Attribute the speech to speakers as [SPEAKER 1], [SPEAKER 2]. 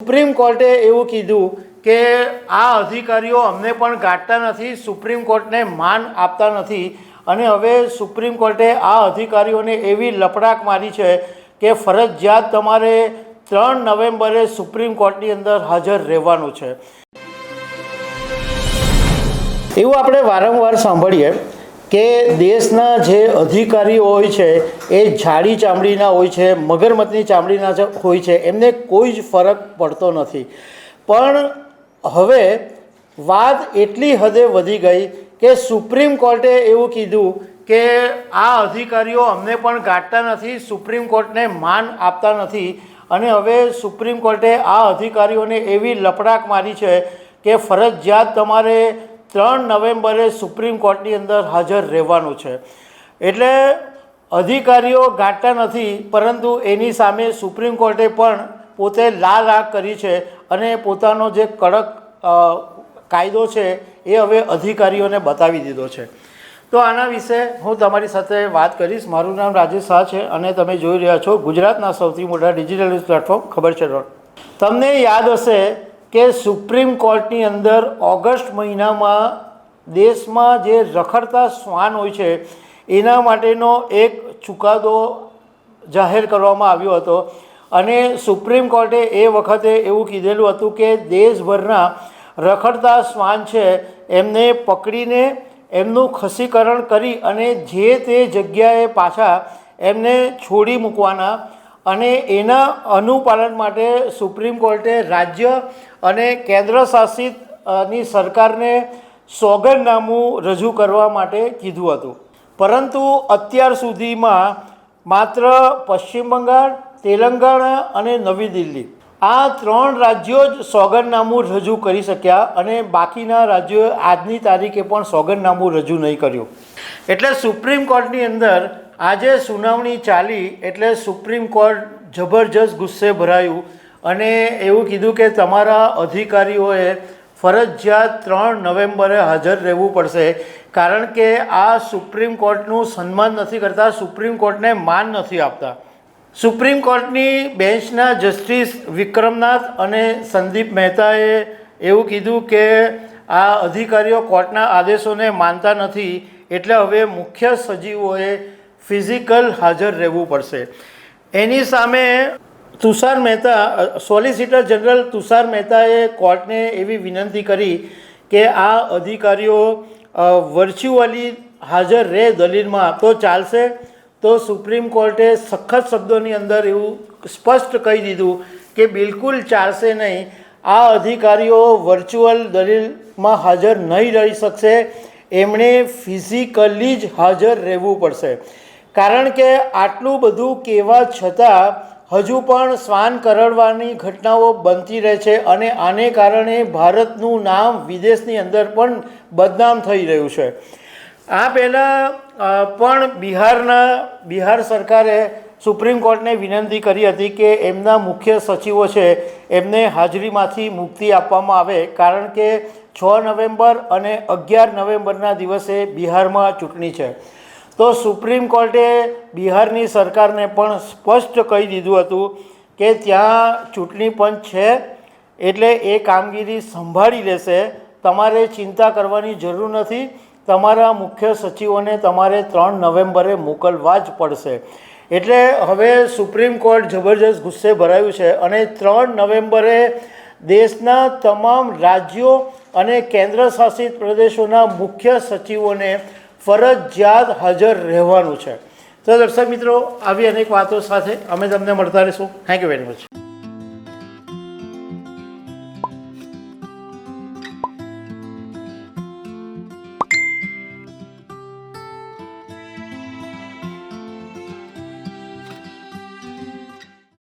[SPEAKER 1] Supreme કોર્ટે એવું કીધું કે આ અધિકારીઓ અમને પણ ગાંઠતા નથી, સુપ્રીમ કોર્ટને માન આપતા નથી. અને હવે સુપ્રીમ કોર્ટે આ અધિકારીઓને એવી લપડાક મારી છે કે ફરજિયાત તમારે ત્રણ નવેમ્બરે સુપ્રીમ કોર્ટની અંદર હાજર રહેવાનું છે. એવું આપણે વારંવાર સાંભળીએ કે દેશના જે અધિકારીઓ હોય છે, એ જાડી ચામડીના હોય છે મગરમતની ચામડીના હોય છે, એમને કોઈ જ ફરક પડતો નથી. પણ હવે વાત એટલી હદે વધી ગઈ કે સુપ્રીમ કોર્ટે એવું કીધું કે આ અધિકારીઓ અમને પણ ગાંઠતા નથી, સુપ્રીમ કોર્ટને માન આપતા નથી. અને હવે સુપ્રીમ કોર્ટે આ અધિકારીઓને એવી લપડાક મારી છે કે ફરજિયાત તમારે ત્રણ નવેમ્બરે સુપ્રીમ કોર્ટની અંદર હાજર રહેવાનું છે. એટલે અધિકારીઓ ગાંઠતા નથી, પરંતુ એની સામે સુપ્રીમ કોર્ટે પણ પોતે લાલ આંખ કરી છે અને પોતાનો જે કડક કાયદો છે એ હવે અધિકારીઓને બતાવી દીધો છે. તો આના વિશે હું તમારી સાથે વાત કરીશ. મારું નામ રાજેશ શાહ છે અને તમે જોઈ રહ્યા છો ગુજરાતના સૌથી મોટા ડિજિટલ પ્લેટફોર્મ ખબર છે ડોટ. તમને યાદ હશે કે સુપ્રીમ કોર્ટની અંદર ઓગસ્ટ મહિનામાં દેશમાં જે રખડતા શ્વાન હોય છે, એના માટેનો એક ચુકાદો જાહેર કરવામાં આવ્યો હતો. અને સુપ્રીમ કોર્ટે એ વખતે એવું કીધેલું હતું કે દેશભરના રખડતા શ્વાન છે, એમને પકડીને એમનું ખસીકરણ કરી અને જે તે જગ્યાએ પાછા એમને છોડી મૂકવાના અને એના અનુપાલન માટે સુપ્રીમ કોર્ટે રાજ્ય અને કેન્દ્ર શાસિતની સરકારને સોગંદનામું રજૂ કરવા માટે કીધું હતું. પરંતુ અત્યાર સુધીમાં માત્ર પશ્ચિમ બંગાળ, તેલંગાણા અને નવી દિલ્હી આ ત્રણ રાજ્યો જ સોગંદનામું રજૂ કરી શક્યા અને બાકીના રાજ્યોએ આજની તારીખે પણ સોગંદનામું રજૂ નહીં કર્યું. એટલે સુપ્રીમ કોર્ટની અંદર આજે સુનાવણી ચાલી એટલે સુપ્રીમ કોર્ટ જબરજસ્ત ગુસ્સે ભરાયું અને એવું કીધું કે તમારા અધિકારીઓએ ફરજિયાત ત્રણ નવેમ્બરે હાજર રહેવું પડશે. કારણ કે આ સુપ્રીમ કોર્ટનું સન્માન નથી કરતા, સુપ્રીમ કોર્ટને માન નથી આપતા. સુપ્રીમ કોર્ટની બેન્ચના જસ્ટિસ વિક્રમનાથ અને સંદીપ મહેતાએ એવું કીધું કે આ અધિકારીઓ કોર્ટના આદેશોને માનતા નથી, એટલે હવે મુખ્ય સચિવોએ ફિઝિકલ હાજર રહેવું પડશે. એની સામે તુષાર મહેતા સોલિસિટર જનરલ તુષાર મહેતાએ કોર્ટને એવી વિનંતી કરી કે આ અધિકારીઓ વર્ચ્યુઅલી હાજર રહે દલીલમાં. તો ચાલશે. તો સુપ્રીમ કોર્ટે સખત શબ્દોની અંદર એવું સ્પષ્ટ કહી દીધું કે બિલકુલ ચાલશે નહીં. આ અધિકારીઓ વર્ચ્યુઅલ દલીલમાં હાજર નહીં રહી શકશે. એમણે ફિઝિકલી જ હાજર રહેવું પડશે. કારણ કે આટલું બધું કહેવા છતાં હજુ પણ શ્વાન કરડવાની ઘટનાઓ બનતી રહે છે અને આને કારણે ભારતનું નામ વિદેશની અંદર પણ બદનામ થઈ રહ્યું છે. આ પહેલાં પણ બિહારના, બિહાર સરકારે સુપ્રીમ કોર્ટને વિનંતી કરી હતી કે એમના મુખ્ય સચિવો છે એમને હાજરીમાંથી મુક્તિ આપવામાં આવે કારણ કે છ નવેમ્બર અને અગિયાર નવેમ્બરના દિવસે બિહારમાં ચૂંટણી છે. તો સુપ્રીમ કોર્ટે બિહારની સરકારને પણ સ્પષ્ટ કહી દીધું હતું કે ત્યાં ચૂંટણી પંચ છે, એટલે એ કામગીરી સંભાળી લેશે. તમારે ચિંતા કરવાની જરૂર નથી. તમારા મુખ્ય સચિવોને તમારે ત્રણ નવેમ્બરે મોકલવા જ પડશે. એટલે હવે સુપ્રીમ કોર્ટ જબરજસ્ત ગુસ્સે ભરાયું છે અને ત્રણ નવેમ્બરે દેશના તમામ રાજ્યો અને કેન્દ્ર શાસિત પ્રદેશોના મુખ્ય સચિવોને ફરજિયાત હાજર રહેવાનું છે. તો દર્શક મિત્રો, આવી અનેક વાતો સાથે અમે તમને મળતા રહીશું. Thank you very much